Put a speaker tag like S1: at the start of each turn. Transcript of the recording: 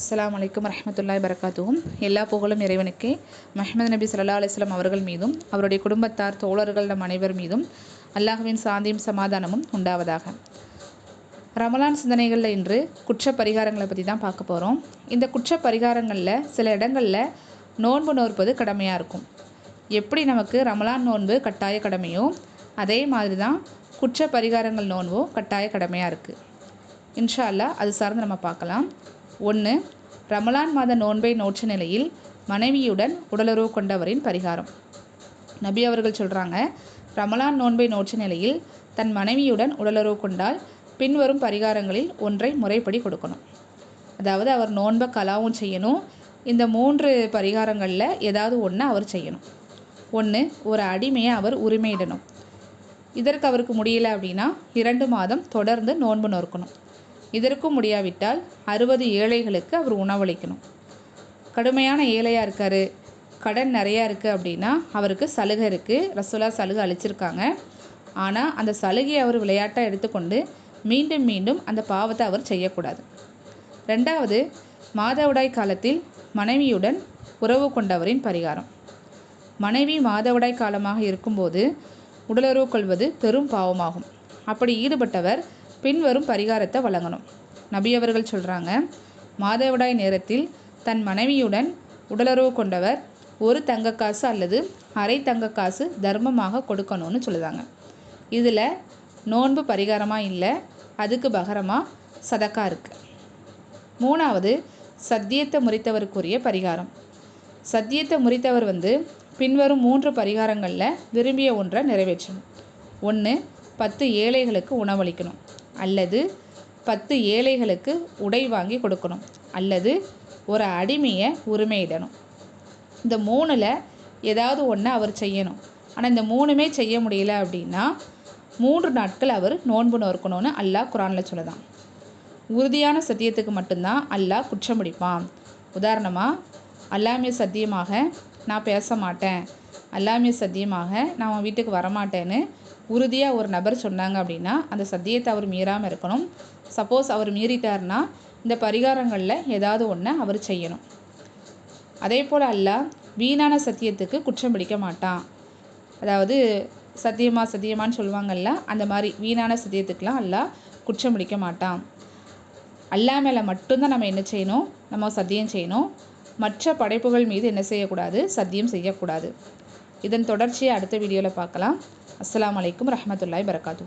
S1: அஸ்லாம் அலைக்கும் வரஹ்மத்துல்லாஹி பரகாத்துவும் எல்லா புகழும் இறைவனுக்கே. மஹமது நபி சல்லா அலிஸ்லாம் அவர்கள் மீதும் அவருடைய குடும்பத்தார் தோழர்கள் நம் அனைவர் மீதும் அல்லாஹுவின் சாந்தியும் சமாதானமும் உண்டாவதாக. ரமலான் சிந்தனைகளில் இன்று குற்ற பரிகாரங்களை பற்றி தான் பார்க்க போகிறோம் இந்த குற்ற பரிகாரங்களில் சில இடங்களில் நோன்பு நோற்பது கடமையாக இருக்கும். எப்படி நமக்கு ரமலான் நோன்பு கட்டாய கடமையோ அதே மாதிரி தான் குற்ற பரிகாரங்கள் நோன்போ கட்டாய கடமையாக இருக்குது இன்ஷா அல்லாஹ் அது சார்ந்து நம்ம பார்க்கலாம். ஒன்று ரமலான் மாத நோன்பை நோற்ற நிலையில் மனைவியுடன் உடலுறவு கொண்டவரின் பரிகாரம். நபி அவர்கள் சொல்கிறாங்க ரமலான் நோன்பை நோற்ற நிலையில் தன் மனைவியுடன் உடலுறவு கொண்டால் பின்வரும் பரிகாரங்களில் ஒன்றை முறைப்படி கொடுக்கணும். அதாவது அவர் நோன்பை கலாவும் செய்யணும். இந்த மூன்று பரிகாரங்களில் ஏதாவது ஒன்று அவர் செய்யணும். ஒன்று ஒரு அடிமையை அவர் உரிமையிடணும். இதற்கு அவருக்கு முடியல அப்படின்னா இரண்டு மாதம் தொடர்ந்து நோன்பு நோக்கணும் இதற்கும் முடியாவிட்டால் அறுபது ஏழைகளுக்கு அவர் உணவளிக்கணும். கடுமையான ஏழையாக இருக்கார். கடன் நிறையா இருக்குது அப்படின்னா அவருக்கு சலுகை இருக்குது ரசோலா சலுகை அளிச்சிருக்காங்க. ஆனால் அந்த சலுகையை அவர் விளையாட்டாக எடுத்துக்கொண்டு மீண்டும் மீண்டும் அந்த பாவத்தை அவர் செய்யக்கூடாது. ரெண்டாவது மாதவிடாய் காலத்தில் மனைவியுடன் உறவு கொண்டவரின் பரிகாரம். மனைவி மாதவிடாய் காலமாக இருக்கும்போது உடலுறவு கொள்வது பெரும் பாவமாகும். அப்படி ஈடுபட்டவர் பின்வரும் பரிகாரத்தை வழங்கணும். நபி அவர்கள் சொல்கிறாங்க மாதவிடாய் நேரத்தில் தன் மனைவியுடன் உடலுறவு கொண்டவர் ஒரு தங்கக்காசு அல்லது அரை தங்கக்காசு தர்மமாக கொடுக்கணும்னு சொல்லுதாங்க. இதில் நோன்பு பரிகாரமாக இல்லை அதுக்கு பகரமாக சதக்கா இருக்குது மூணாவது சத்தியத்தை முறித்தவருக்குரிய பரிகாரம். சத்தியத்தை முறித்தவர் வந்து பின்வரும் மூன்று பரிகாரங்களில் விரும்பிய ஒன்றை நிறைவேற்றணும். ஒன்று பத்து ஏழைகளுக்கு உணவளிக்கணும். அல்லது பத்து ஏழைகளுக்கு உடை வாங்கி கொடுக்கணும். அல்லது ஒரு அடிமையை உரிமையிடணும். இந்த மூணில் ஏதாவது ஒன்று அவர் செய்யணும். ஆனால் இந்த மூணுமே செய்ய முடியல அப்படின்னா மூன்று நாட்கள் அவர் நோன்பு நோக்கணும்னு அல்லாஹ் குரானில் சொல்லுதான். உறுதியான சத்தியத்துக்கு மட்டும்தான் அல்லாஹ் குற்றம் முடிப்பான் உதாரணமாக அல்லாமே சத்தியமாக நான் பேச மாட்டேன். அல்லாமே சத்தியமாக நான் உன் வீட்டுக்கு வரமாட்டேன்னு உறுதியாக ஒரு நபர் சொன்னாங்க அப்படின்னா அந்த சத்தியத்தை அவர் மீறாமல் இருக்கணும். சப்போஸ் அவர் மீறிட்டார்னா இந்த பரிகாரங்களில் ஏதாவது ஒன்று அவர் செய்யணும். அதே போல் அல்ல வீணான சத்தியத்துக்கு குற்றம் பிடிக்க மாட்டான். அதாவது சத்தியமா சத்தியமான்னு சொல்லுவாங்கல்ல அந்த மாதிரி வீணான சத்தியத்துக்கெலாம் அல்லாஹ் குற்றம் பிடிக்க மாட்டான். அல்லா மேலே மட்டும்தான் நம்ம என்ன செய்யணும்? நம்ம சத்தியம் செய்யணும். மற்ற படைப்புகள் மீது என்ன செய்யக்கூடாது? சத்தியம் செய்யக்கூடாது. இதன் தொடர்ச்சியை அடுத்த வீடியோவில் பார்க்கலாம். அஸ்லாம் வலைக்கம் ரஹமத்துல்லாய் பரகாத்து